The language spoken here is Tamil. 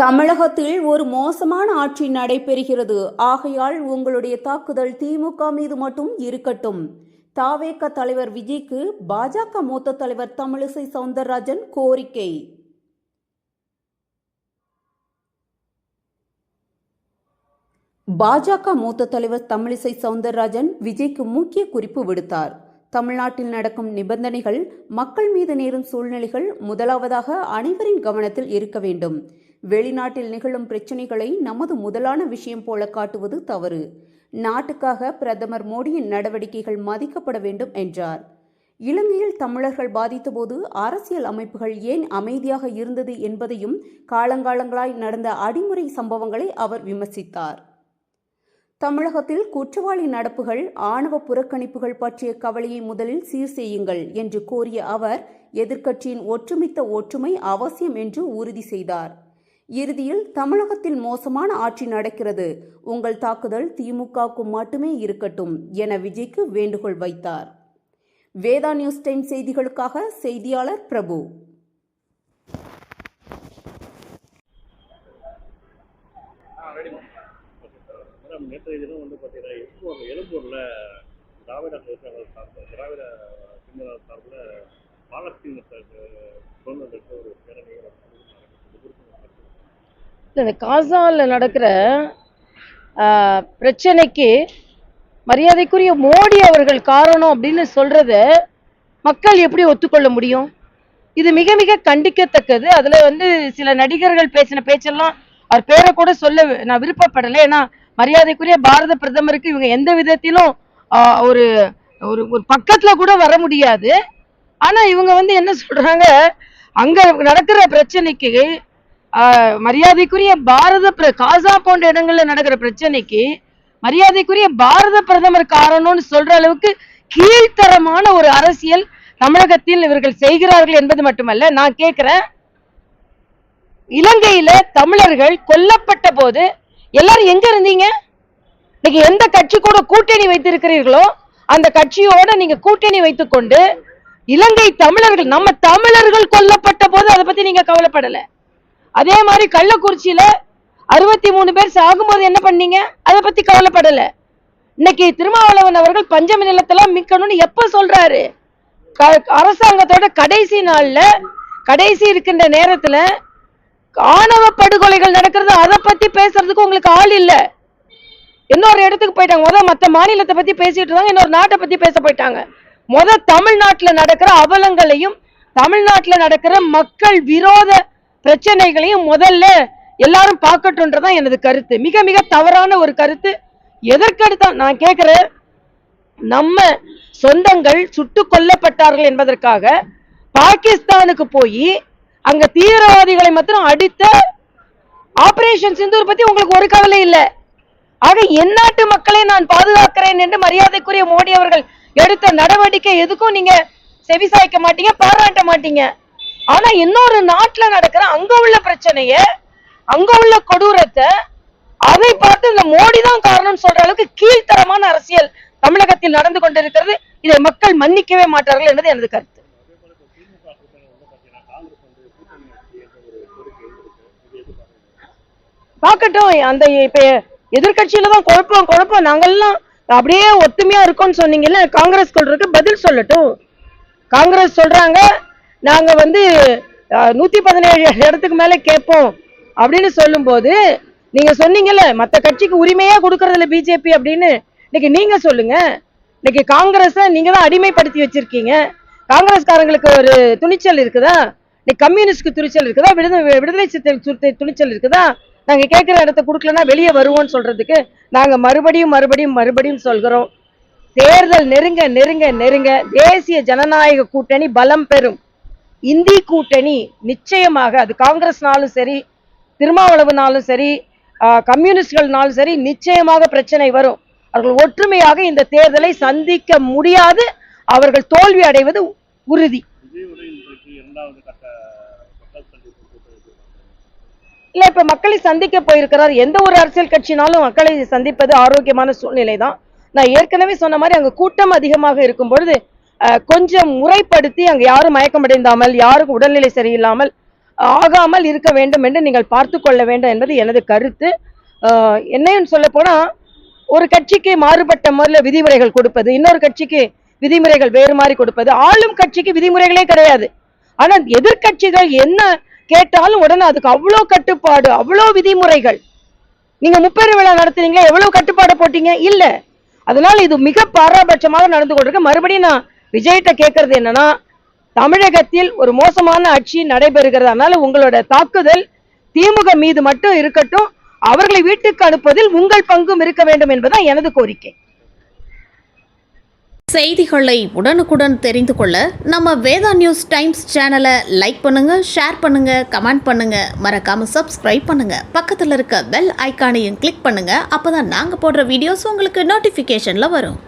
தமிழகத்தில் ஒரு மோசமான ஆட்சி நடைபெறுகிறது. ஆகையால் உங்களுடைய தாக்குதல் திமுக மீது மட்டும் இருக்கட்டும். தாவேக தலைவர் விஜய்க்கு பாஜக மூத்த தலைவர் தமிழிசை சவுந்தரராஜன் கோரிக்கை. பாஜக மூத்த தலைவர் தமிழிசை சவுந்தரராஜன் விஜய்க்கு முக்கிய குறிப்பு விடுத்தார். தமிழ்நாட்டில் நடக்கும் நிபந்தனைகள் மக்கள் மீது நேரும் சூழ்நிலைகள் முதலாவதாக அனைவரின் கவனத்தில் இருக்க வேண்டும். வெளிநாட்டில் நிகழும் பிரச்சினைகளை நமது முதலான விஷயம் போல காட்டுவது தவறு. நாட்டுக்காக பிரதமர் மோடியின் நடவடிக்கைகள் மதிக்கப்பட வேண்டும் என்றார். இலங்கையில் தமிழர்கள் பாதித்தபோது அரசியல் அமைப்புகள் ஏன் அமைதியாக இருந்தது என்பதையும் காலங்காலங்களாய் நடந்த அடிமுறை சம்பவங்களை அவர் விமர்சித்தார். தமிழகத்தில் குற்றவாளி நடப்புகள் ஆணவ புறக்கணிப்புகள் பற்றிய கவலையை முதலில் சீர் செய்யுங்கள் என்று கூறிய அவர் எதிர்க்கட்சியின் ஒற்றுமித்த ஒற்றுமை அவசியம் என்று உறுதி செய்தார். இறுதியில் தமிழகத்தில் மோசமான ஆட்சி நடக்கிறது. உங்கள் தாக்குதல் திமுகவுக்கு மட்டுமே இருக்கட்டும் என விஜய்க்கு வேண்டுகோள் வைத்தார். வேதா நியூஸ் டைம் செய்திகளுக்காக செய்தியாளர் பிரபு. நேற்றைய தினம் வந்து பார்த்தீங்கன்னா எழும்பூர் எழும்பூரில் திராவிட தொழிற்சங்க சார்பில் திராவிட சிந்தனர் சார்பில் பாலஸ்தீன சுதந்திரத்துக்கு ஒரு பேரணி இந்த காசாவில் நடக்கிற பிரச்சனைக்கு மரியாதைக்குரிய மோடி அவர்கள் காரணம் அப்படின்னு சொல்றத மக்கள் எப்படி ஒத்துக்கொள்ள முடியும்? இது மிக மிக கண்டிக்கத்தக்கது. அதுல வந்து சில நடிகர்கள் பேசின பேச்செல்லாம் அவர் பேரை கூட சொல்ல நான் விருப்பப்படலை. ஏன்னா மரியாதைக்குரிய பாரத பிரதமருக்கு இவங்க எந்த விதத்திலும் ஒரு ஒரு ஒரு பக்கத்துல கூட வர முடியாது. ஆனா இவங்க வந்து என்ன சொல்றாங்க? அங்க நடக்கிற பிரச்சனைக்கு மரியாதைக்குரிய பாரத பிர- காசா போன்ற இடங்கள்ல நடக்கிற பிரச்சனைக்கு மரியாதைக்குரிய பாரத பிரதமர் காரணம்னு சொல்ற அளவுக்கு கீழ்த்தரமான ஒரு அரசியல் தமிழகத்தில் இவர்கள் செய்கிறார்கள் என்பது மட்டுமல்ல நான் கேட்கிறேன். இலங்கையில தமிழர்கள் கொல்லப்பட்ட போது எல்லாரும் எங்க இருந்தீங்க? இன்னைக்கு எந்த கட்சி கூட கூட்டணி வைத்திருக்கிறீர்களோ அந்த கட்சியோட நீங்க கூட்டணி வைத்துக்கொண்டு இலங்கை தமிழர்கள் நம்ம தமிழர்கள் கொல்லப்பட்ட போது அதை பத்தி நீங்க கவலைப்படலை. அதே மாதிரி கள்ளக்குறிச்சியில அறுபத்தி மூணு பேர் சாகும்போது என்ன பண்ணீங்க? அதை பத்தி கவலைப்படல. இன்னைக்கு திருமாவளவன் அவர்கள் பஞ்சமி நிலத்தெல்லாம் மிக்கணும்னு எப்ப சொல்றாரு? க- அரசாங்கத்தோட கடைசி நாள்ல கடைசி இருக்கின்ற நேரத்துல ஆணவ படுகொலைகள் நடக்கிறது அதை பத்தி பேசுறதுக்கு உங்களுக்கு ஆள் இல்ல. இன்னொரு இடத்துக்கு போயிட்டாங்க. முத மத்த மாநிலத்தை பத்தி பேசிட்டு இருந்தாங்க இன்னொரு நாட்டை பத்தி பேச போயிட்டாங்க. முத தமிழ்நாட்டுல நடக்கிற அவலங்களையும் தமிழ்நாட்டுல நடக்கிற மக்கள் விரோத பிரச்சனைகளையும் முதல்ல எல்லாரும் பார்க்கட்டும்ன்றதான் எனது கருத்து. மிக மிக தவறான ஒரு கருத்து. எதற்கடுத்தா நான் கேட்கிறேன் நம்ம சொந்தங்கள் சுட்டு கொல்லப்பட்டார்கள் என்பதற்காக பாகிஸ்தானுக்கு போய் அங்க தீவிரவாதிகளை மாத்திரம் அடித்த ஆபரேஷன் சிந்தூர் பத்தி உங்களுக்கு ஒரு கவலை இல்லை. ஆக என் நாட்டு மக்களை நான் பாதுகாக்கிறேன் என்று மரியாதைக்குரிய மோடி அவர்கள் எடுத்த நடவடிக்கை எதுக்கும் நீங்க செவிசாய்க்க மாட்டீங்க பாராட்ட மாட்டீங்க. ஆனா இன்னொரு நாட்டுல நடக்கிற அங்க உள்ள பிரச்சனைய அங்க உள்ள கொடூரத்தை அதை பார்த்து இந்த மோடி தான் காரணம் சொல்ற அளவுக்கு கீழ்த்தரமான அரசியல் தமிழகத்தில் நடந்து கொண்டிருக்கிறது. இதை மக்கள் மன்னிக்கவே மாட்டார்கள் என்பது எனது கருத்து. பாக்கட்டும் என்ற அந்த இப்ப எதிர்க்கட்சியில தான் குழப்பம் குழப்பம். நாங்கெல்லாம் அப்படியே ஒத்துமையா இருக்கோம்னு சொன்னீங்கல்ல காங்கிரஸ் சொல்றதுக்கு பதில் சொல்லட்டும். காங்கிரஸ் சொல்றாங்க நாங்க வந்து நூற்றி நூத்தி பதினேழு இடத்துக்கு மேல கேட்போம் அப்படின்னு சொல்லும்போது நீங்க சொன்னீங்கல்ல மத்த கட்சிக்கு உரிமையே கொடுக்கறதில்ல பிஜேபி அப்படின்னு இன்னைக்கு நீங்க சொல்லுங்க. இன்னைக்கு காங்கிரஸை நீங்க தான் அடிமைப்படுத்தி வச்சிருக்கீங்க. காங்கிரஸ்காரங்களுக்கு ஒரு துணிச்சல் இருக்குதா? இன்னைக்கு கம்யூனிஸ்ட்க்கு துணிச்சல் இருக்குதா? விடுதலை விடுதலை சிறுத்தை சிறுத்தை துணிச்சல் இருக்குதா? நாங்க கேட்கிற இடத்த கொடுக்கலன்னா வெளியே வருவோம்னு சொல்றதுக்கு நாங்க மறுபடியும் மறுபடியும் மறுபடியும் சொல்கிறோம். தேர்தல் நெருங்க நெருங்க நெருங்க. தேசிய ஜனநாயக கூட்டணி பலம் பெறும். இந்தி கூட்டணி நிச்சயமாக அது காங்கிரஸ்னாலும் சரி திருமாவளவுனாலும் சரி கம்யூனிஸ்ட்கள்னாலும் சரி நிச்சயமாக பிரச்சனை வரும். அவர்கள் ஒற்றுமையாக இந்த தேர்தலை சந்திக்க முடியாது. அவர்கள் தோல்வி அடைவது உறுதி. இல்ல இப்ப மக்களை சந்திக்க போயிருக்கிறார். எந்த ஒரு அரசியல் கட்சினாலும் மக்களை சந்திப்பது ஆரோக்கியமான சூழ்நிலை தான் நான் ஏற்கனவே சொன்ன மாதிரி அங்க கூட்டம் அதிகமாக இருக்கும் பொழுது கொஞ்சம் முறைப்படுத்தி அங்க யாரும் மயக்கமடைந்தாமல் யாருக்கும் உடல்நிலை சரியில்லாமல் ஆகாமல் இருக்க வேண்டும் என்று நீங்கள் பார்த்து கொள்ள வேண்டும் என்பது எனது கருத்து. ஆஹ் என்னன்னு சொல்ல போனா ஒரு கட்சிக்கு மாறுபட்ட முறையில் விதிமுறைகள் கொடுப்பது இன்னொரு கட்சிக்கு விதிமுறைகள் வேறு மாதிரி கொடுப்பது ஆளும் கட்சிக்கு விதிமுறைகளே கிடையாது. ஆனா எதிர்க்கட்சிகள் என்ன கேட்டாலும் உடனே அதுக்கு அவ்வளோ கட்டுப்பாடு அவ்வளோ விதிமுறைகள். நீங்க முப்பெரு விழா நடத்துறீங்களா எவ்வளவு கட்டுப்பாடு போட்டீங்க? இல்ல. அதனால இது மிக பாராபட்சமாக நடந்து கொண்டிருக்கு. மறுபடியும் நான் விஜய்கிட்ட கேட்கறது என்னன்னா தமிழகத்தில் ஒரு மோசமான ஆட்சி நடைபெறுகிறது அதனால உங்களோட தாக்குதல் திமுக மீது மட்டும் இருக்கட்டும் அவர்களை வீட்டுக்கு அனுப்புவதில் உங்கள் பங்கும் இருக்க வேண்டும் என்பதுதான் எனது கோரிக்கை. செய்திகளை உடனுக்குடன் தெரிந்து கொள்ள நம்ம வேதா நியூஸ் டைம்ஸ் சேனலை லைக் பண்ணுங்க ஷேர் பண்ணுங்க கமெண்ட் பண்ணுங்க. மறக்காம சப்ஸ்கிரைப் பண்ணுங்க. பக்கத்தில் இருக்க பெல் ஐக்கானையும் கிளிக் பண்ணுங்க. அப்போதான் நாங்க போடுற வீடியோஸ் உங்களுக்கு நோட்டிஃபிகேஷன்ல வரும்.